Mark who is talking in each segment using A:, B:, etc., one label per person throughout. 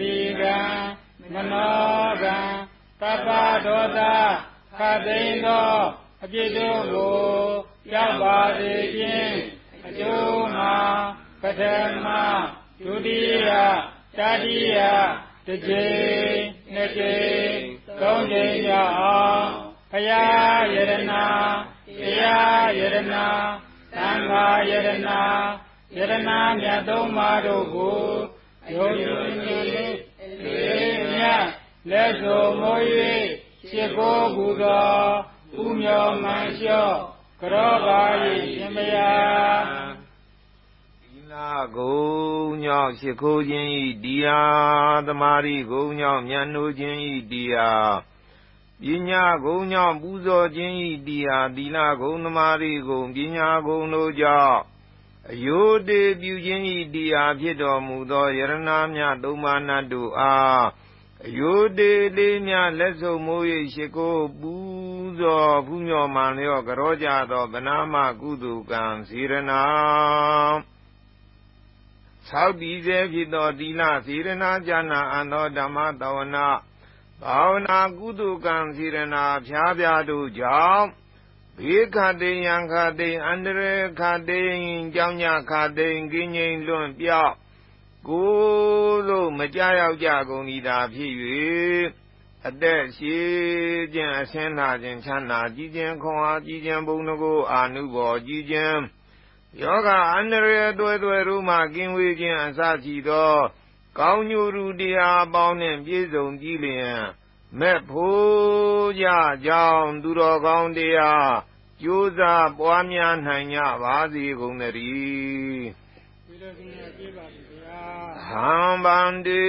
A: ကာယကံဝစီကံမနောကံတပ္ပဒောသခသိန်းသောအပြစ်တို့ကိုရောက်ပါစေခြင်းအကျိုးမှာပထမဒုတိယတတိယတစ်ကြိမ်နှစ်ကြိမ်သုံးကြိမ်ရအောင်ဘုရားယရနာတရားယရနာသံဃာယရနာယရနာမြတ်သုံးပါးတို့ကိုယုံကြည်ခြင်းလေး မြတ်လက်ဆိုမိုး၍ရှ िख ိုးဘူးသောဥမျောမှန်လျှော့ကြောပါ၏ရှင်မယား
B: လာဂုံညောင်းရှိခိုးခြင်းဤတရားသမာဓိဂုံညောင်းမြတ်နိုးခြင်းဤတရားပညာဂုံညောင်းပူဇော်ခြင်းဤတရားသီလဂုံသမာဓိဂုံပညာဂုံတို့ကြောင့်အယုတေပြုခြင်းဤတရားဖြစ်တော်မူသောယရဏမြတ်သုံးပါးနတ်တို့အား အယုတေလေးမြလက်ဆုံမိုး၍ရှိကိုပူဇော်ဖူးမြော်မှန်လျော့ကြောကြသောဗနာမကုသကံစေရနာသောက်တည်စေဖြစ်သောသီလစေရနာဉာဏအန္တောဓမ္မတဝနာဘာဝနာကုသကံစေရနာဖြားဖြားတို့ကြောင့်ဘေခတိယံခတိအန္တရခတိကြောင့်ညခတိကင်းငိမ့်လွန့်ပြော က်ကိုလို့မကြရောက်ကြကုန်ဤသာဖြစ်၍အသက်ရှိခြင်းအစင်းလာခြင်းချမ်းသာကြည်ခြင်းခွန်အားကြည်ခြင်းဘုံတကိုအာနုဘော်ကြည်ခြင်းယောဂအန္တရာယ်တွေ့တွေ့တို့မှကင်းဝေးခြင်းအစရှိသော ကောင်းညူရူတရားပေါင်းနှင့်ပြည့်စုံကြည်လျင်မဲ့ဖို့ကြကြောင်းသူတော်ကောင်းတရားကြိုးစားပွားများနိုင်ကြပါစေကုန်သတည်း ဟံဗန္တိ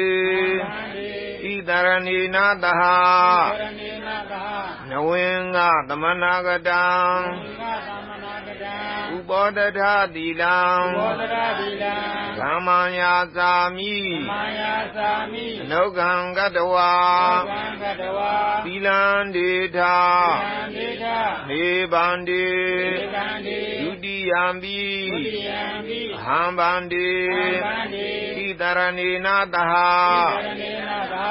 B: ဣတရဏီနာတဟနဝင်္ဂသမနာကတံ ဥပောတထသီလံသမ္မာယာသာမိအနုခံကတဝါသီလံဒေထာနေဗန္တိဒုတိယံပိဟံဗန္တိဣတရဏီနာတဟန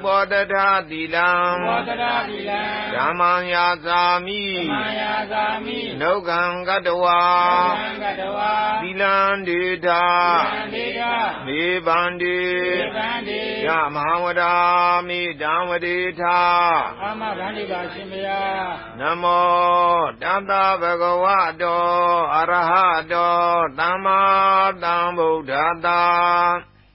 B: ဥပောတထသီလံဓမ္မံယာသာမိနုခံကတဝါသီလံဒေထာမေဗန္တိယမဟာဝဒာမိတံဝဒေထာ
A: အာမဗန္တိပါရှင်မယ
B: နမောတတဗဂဝတောအရဟတောသမ္မာသမ္ဗုဒ္ဓတာ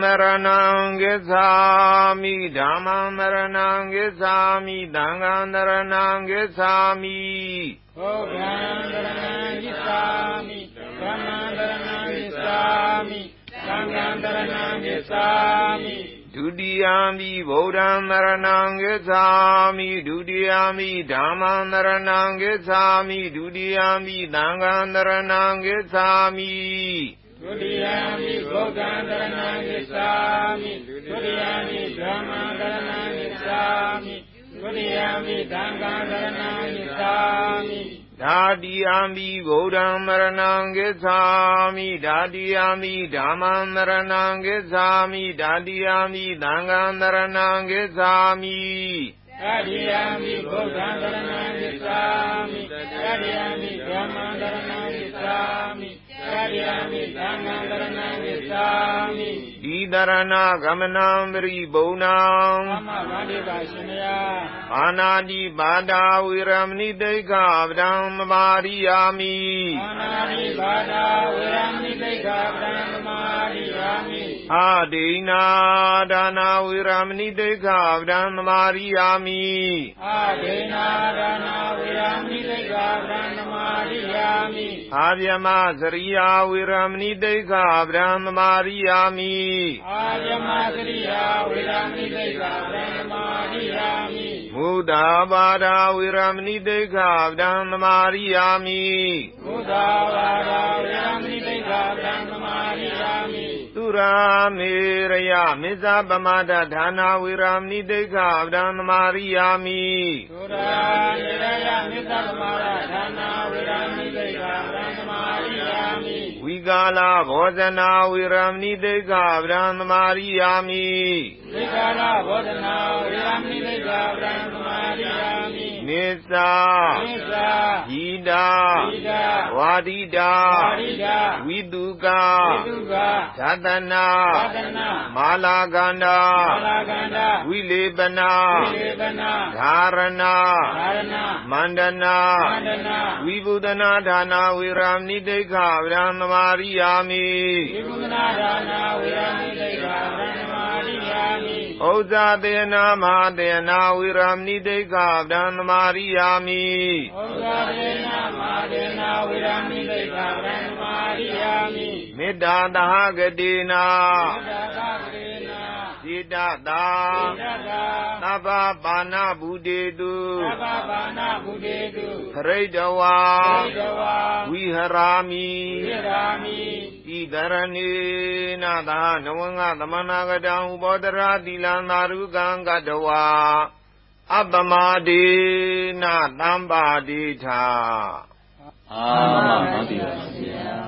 A: မရ
B: ဏံကိသာမိဓမ္မံမရဏံကိသာမိသံဃံမရဏံကိသာမိ
A: ဘုဒ္ဓံမရဏံကိသာမိဓမ္မံမရဏံကိသာမိသံဃံမရဏံကိသာမိ
B: ဒုတိယမိဗုဒ္ဓံမရဏံကိသာမိဒုတိယမိဓမ္မံမရဏံကိသာမိဒုတိယမိသံဃံမရဏံကိသာမိ
A: ဒုတိယမိဘုဒ္ဓံတရဏံဂစ္ဆာမိဒုတိယမိဓမ္မံတရဏံဂစ္ဆာမိဒုတိယမိသံဃံတရဏံဂစ္ဆာမိ
B: ဓာတိယမိဗုဒ္ဓံမရဏံကိသာမိဓာတိယမိဓမ္မံမရဏံကိသာမိဓာတိယမိသံဃံမရဏံကိသာမိ
A: ဓာတိယမိဗုဒ္ဓံတရဏံကိသာမိဓာတိယမိဓမ္မံတရဏံကိသာမိ သတ္တယမိသံဃံတရဏံကိသာမိ
B: ဒီတရဏဂမနံပရိဘုံနံ
A: သမ္မာဗန္တိပါရှင်မယ
B: ပါဏာတိပါဒာဝေရမဏိတိခဗဒံမမာရိယာမိ
A: ပါဏာတိပါဒာဝေရမဏိတိခာပရံသမာရိယာမိ
B: အာဒိနာဒါနာဝေရမဏိတိခဗဒံမမာရိယာမိ
A: အာဒေနာဒါနာဝေရမဏိတိခာပရံသမာရိယာမိ
B: အာဗျမစရိယာဝေရမဏိတိခဗဒံမမာရိယာမိ
A: အာယမသရိယာဝေရမဏိတိခာပရံသမာရိယာမိ
B: မုဒ္ဒါဘာဒာဝေရမဏိတိခဗဒံမမာရိယာမိ
A: ဘုဒ္ဓဘာ
B: သာ ရာမေရယမေဇပမဒဌာနာဝေရမဏိတိခဗဒံမမာရိယာမိ
A: သုရာယေရယမေတ္တပမာဒဌာနာဝေရမဏိတိခာပရံသမာရိယာမိ
B: ဝိကာလဘောဇနာဝေရမဏိတိခဗဒံမမာရိယာမိ
A: သေကာလဘောဓနာဝေရမဏိတိခာပရံသမာရိယာမိ
B: နိစ္စ
A: နိစ္စ
B: ဟိတာ
A: ဣဒ
B: ဝါဒိတာ
A: ပါရိဒ
B: ဝိတုက
A: ဝိတုက
B: ဓာတနာ
A: သာသနာ
B: မာလာကန္တာ
A: မာလာကန္တာ
B: ဝိလေပနာ
A: ဝိလေပနာ
B: ဓာရဏ
A: သာရဏ
B: မန္တနာ
A: မန္တနာ
B: ဝိဘုဒနာဌာနာဝေရမဏိတိခဗရံသမာရိယာမိ
A: ဝိကုဏနာဒါနာဝေရမဏိတိခာပရံသမာရိယာမိ
B: ဩဇာတေနာမဟာတေနာဝေရမဏိတိခဗရံသမာရိယာမိ
A: ဩဇာရေနမာဒေနာဝေရမဏိတိခာပရံသမာရိယာမိ
B: မေတ္တာသဟဂတိနာ
A: သာသာကေနာ
B: စိတတာ
A: သ တ္တ
B: သဗ္ဗပါဏဗုတေတု
A: သဗ္ဗဘာနာဘုဒေတု
B: ခရိတဝါ
A: သေတဝါ
B: ဝိဟရာမိ
A: သေရာမိ
B: ဣဒရဏေနသာနဝငသမနာကတံဥပောတရာတိလံသာရုကံကတဝါအပ္ပမဒေနသံပါတိထာ
C: အာမမသိပါဗျာ